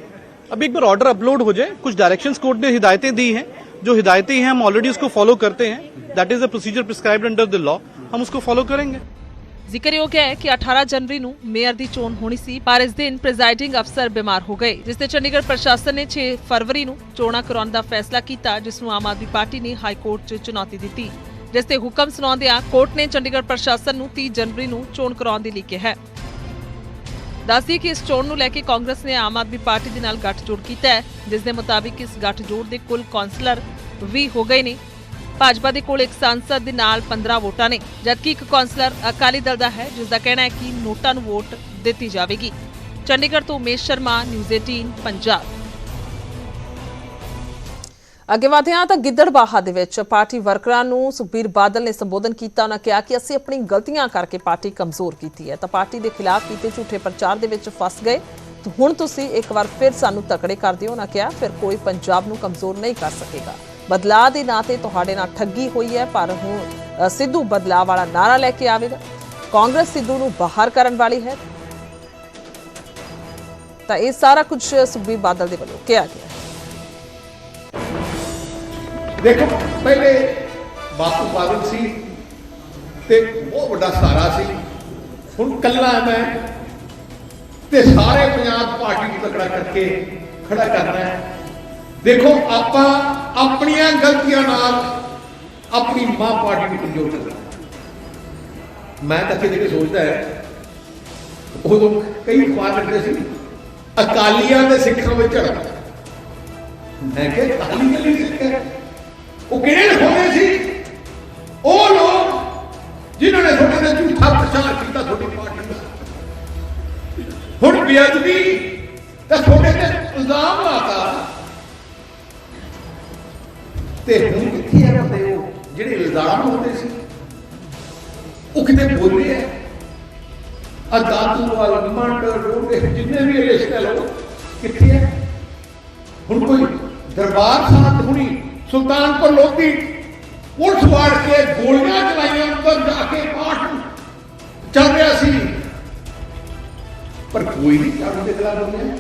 अब एक बार ऑर्डर अपलोड हो जाए कुछ डायरेक्शंस कोर्ट ने हिदायतें दी हैं। जो हिदायतें हैं हम ऑलरेडी उसको फॉलो करते हैं। That is the procedure prescribed under the law हम उसको फॉलो करेंगे। ਜ਼ਿਕਰਯੋਗ ਹੈ ਕਿ 18 ਜਨਵਰੀ ਨੂੰ ਮੇਅਰ ਦੀ ਚੋਣ ਹੋਣੀ ਸੀ, ਪਰ ਇਸ ਦਿਨ ਪ੍ਰੈਜ਼ਾਈਡਿੰਗ ਅਫਸਰ ਬਿਮਾਰ ਹੋ ਗਏ, ਜਿਸ ਤੇ ਚੰਡੀਗੜ੍ਹ ਪ੍ਰਸ਼ਾਸਨ ਨੇ 6 ਫਰਵਰੀ ਨੂੰ ਚੋਣਾਂ ਕਰਾਉਣ ਦਾ ਫੈਸਲਾ ਕੀਤਾ, ਜਿਸ ਨੂੰ ਆਮ ਆਦਮੀ ਪਾਰਟੀ ਨੇ ਹਾਈ ਕੋਰਟ 'ਚ ਚੁਣੌਤੀ ਦਿੱਤੀ। ਜਿਸ ਤੇ ਹੁਕਮ ਸੁਣਾਉਂਦਿਆਂ ਕੋਰਟ ਨੇ ਚੰਡੀਗੜ੍ਹ ਪ੍ਰਸ਼ਾਸਨ ਨੂੰ 30 ਜਨਵਰੀ ਨੂੰ ਚੋਣ ਕਰਾਉਣ ਦੇ ਲਈ ਕਿਹਾ ਹੈ। ਦੱਸਦੀ ਕਿ ਇਸ ਚੋਣ ਨੂੰ ਲੈ ਕੇ ਕਾਂਗਰਸ ਨੇ ਆਮ ਆਦਮੀ ਪਾਰਟੀ ਦੇ ਨਾਲ ਗੱਠਜੋੜ ਕੀਤਾ ਹੈ, ਜਿਸ ਦੇ ਮੁਤਾਬਿਕ ਇਸ ਗੱਠਜੋੜ ਦੇ ਕੁੱਲ ਕੌਂਸਲਰ ਵੀ ਹੋ ਗਏ ਨੇ। ਭਾਜਪਾ ਦੇ ਕੋਲ ਇੱਕ ਸੰਸਦ ਦੇ ਨਾਲ 15 ਵੋਟਾਂ ਨੇ, ਜਦਕਿ ਇੱਕ ਕੌਂਸਲਰ ਅਕਾਲੀ ਦਲ ਦਾ ਹੈ ਜਿਸ ਦਾ ਕਹਿਣਾ ਹੈ ਕਿ ਨੋਟਾਂ ਨੂੰ ਵੋਟ ਦਿੱਤੀ ਜਾਵੇਗੀ। ਚੰਡੀਗੜ੍ਹ ਤੋਂ ਉਮੇਸ਼ ਸ਼ਰਮਾ ਨਿਊਜ਼ 18 ਪੰਜਾਬ। ਅੱਗੇ ਵਧਦੇ ਹਾਂ ਤਾਂ ਗਿੱਦੜਬਾਹਾ ਦੇ ਵਿੱਚ ਪਾਰਟੀ ਵਰਕਰਾਂ ਨੂੰ ਸੁਖਬੀਰ ਬਾਦਲ ਨੇ ਸੰਬੋਧਨ ਕੀਤਾ। ਉਹਨਾਂ ਕਿਹਾ ਕਿ ਅਸੀਂ ਆਪਣੀ ਗਲਤੀਆਂ ਕਰਕੇ ਪਾਰਟੀ ਕਮਜ਼ੋਰ ਕੀਤੀ ਹੈ ਤਾਂ ਪਾਰਟੀ ਦੇ ਖਿਲਾਫ ਕੀਤੇ ਝੂਠੇ ਪ੍ਰਚਾਰ ਦੇ ਵਿੱਚ ਫਸ ਗਏ। ਹੁਣ ਤੁਸੀਂ ਇੱਕ ਵਾਰ ਫਿਰ ਸਾਨੂੰ ਤਕੜੇ ਕਰ ਦਿਓ। ਉਹਨਾਂ ਕਿਹਾ, ਫਿਰ ਕੋਈ ਪੰਜਾਬ ਨੂੰ ਕਮਜ਼ੋਰ ਨਹੀਂ ਕਰ ਸਕੇਗਾ। ਬਦਲਾਅ ਦੇ ਨਾਂ ਤੇ ਤੁਹਾਡੇ ਨਾਲ ਠੱਗੀ ਹੋਈ ਹੈ, ਪਰ ਹੁਣ ਸਿੱਧੂ ਬਦਲਾਅ ਵਾਲਾ ਨਾਰਾ ਲੈ ਕੇ ਆਵੇਗਾ। ਕਾਂਗਰਸ ਸਿੱਧੂ ਨੂੰ ਬਾਹਰ ਕਰਨ ਵਾਲੀ ਹੈ। ਤਾਂ ਇਹ ਸਾਰਾ ਕੁਝ ਸੁਖਬੀਰ ਬਾਦਲ ਦੇ ਵੱਲੋਂ ਕਿਹਾ ਗਿਆ। ਦੇਖੋ, ਪਹਿਲੇ ਬਾਪੂ ਬਾਦਲ ਸੀ ਤੇ ਬਹੁਤ ਵੱਡਾ ਸਹਾਰਾ ਸੀ। ਹੁਣ ਕੱਲਾ ਮੈਂ ਤੇ ਸਾਰੇ ਪੰਜਾਬ ਪਾਰਟੀ ਨੂੰ ਤਕੜਾ ਕਰਕੇ ਖੜਾ ਕਰਨਾ ਹੈ। ਦੇਖੋ, ਆਪਾਂ ਆਪਣੀਆਂ ਗਲਤੀਆਂ ਨਾਲ ਆਪਣੀ ਮਾਂ ਪਾਰਟੀ ਨੂੰ ਕਮਜ਼ੋਰ ਕਰਨਾ ਮੈਂ ਤਾਂ ਕਿਤੇ ਸੋਚਦਾ ਹੈ, ਉਹ ਕਈ ਅਖਬਾਰ ਲਿਖਦੇ ਸੀ, ਅਕਾਲੀਆਂ ਦੇ ਸਿੱਖਾਂ ਵਿੱਚ ਝੜਪ। ਮੈਂ ਕਿਹਾ ਅਕਾਲੀ ਦੇ ਲਈ ਸਿੱਖ ਹੈ? ਤੇ ਹੁਣ ਕਿੱਥੇ ਆ ਬੰਦੇ ਉਹ ਜਿਹੜੇ ਇਲਜ਼ਾਮ ਲਾਉਂਦੇ ਸੀ। ਉਹ ਕਿਤੇ ਬੋਲੇ ਹੈ ਅਦਾਤੂ ਵਾਲ, ਮੰਡ, ਰੋਡੇ ਜਿੰਨੇ ਵੀ ਲਿਸਟ ਲੋ ਕਿੱਥੇ ਹੈ ਹੁਣ ਕੋਈ ਦਰਬਾਰ ਸਾਹਿਬ ਹੁਣੀ ਸੁਲਤਾਨਪੁਰ ਲੋਧੀ ਪੁਲਿਸ ਵਾੜ ਕੇ ਗੋਲੀਆਂ ਚਲਾਈਆਂ ਅੰਦਰ ਜਾ ਕੇ ਪਾਠ ਚੱਲ ਰਿਹਾ ਸੀ। ਪਰ ਕੋਈ ਨਹੀਂ ਕਾਨੂੰਨ ਦੇ ਖਿਲਾਫ ਬੋਲਿਆ